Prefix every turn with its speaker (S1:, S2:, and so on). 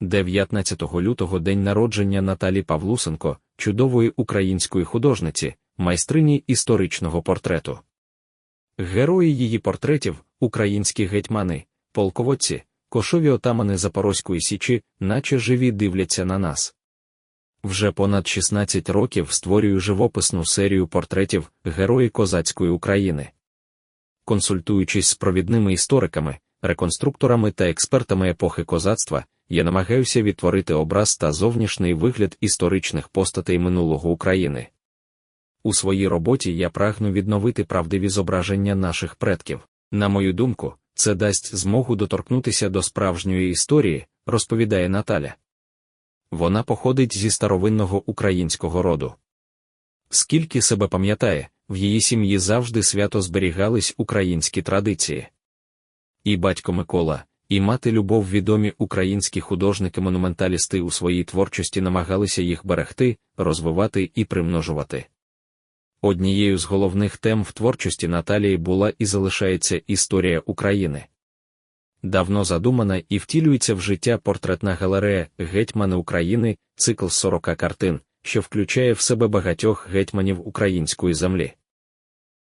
S1: 19 лютого день народження Наталі Павлусенко, чудової української художниці, майстрині історичного портрету. Герої її портретів, українські гетьмани, полководці, кошові отамани Запорозької січі, наче живі дивляться на нас. Вже понад 16 років створюю живописну серію портретів Герої козацької України. Консультуючись з провідними істориками, реконструкторами та експертами епохи козацтва, я намагаюся відтворити образ та зовнішній вигляд історичних постатей минулого України. У своїй роботі я прагну відновити правдиві зображення наших предків. На мою думку, це дасть змогу доторкнутися до справжньої історії, розповідає Наталя. Вона походить зі старовинного українського роду. Скільки себе пам'ятає, в її сім'ї завжди свято зберігались українські традиції. І батько Микола, і мати Любов відомі українські художники-монументалісти у своїй творчості намагалися їх берегти, розвивати і примножувати. Однією з головних тем в творчості Наталії була і залишається історія України. Давно задумана і втілюється в життя портретна галерея Гетьмани України, цикл з 40 картин, що включає в себе багатьох гетьманів української землі.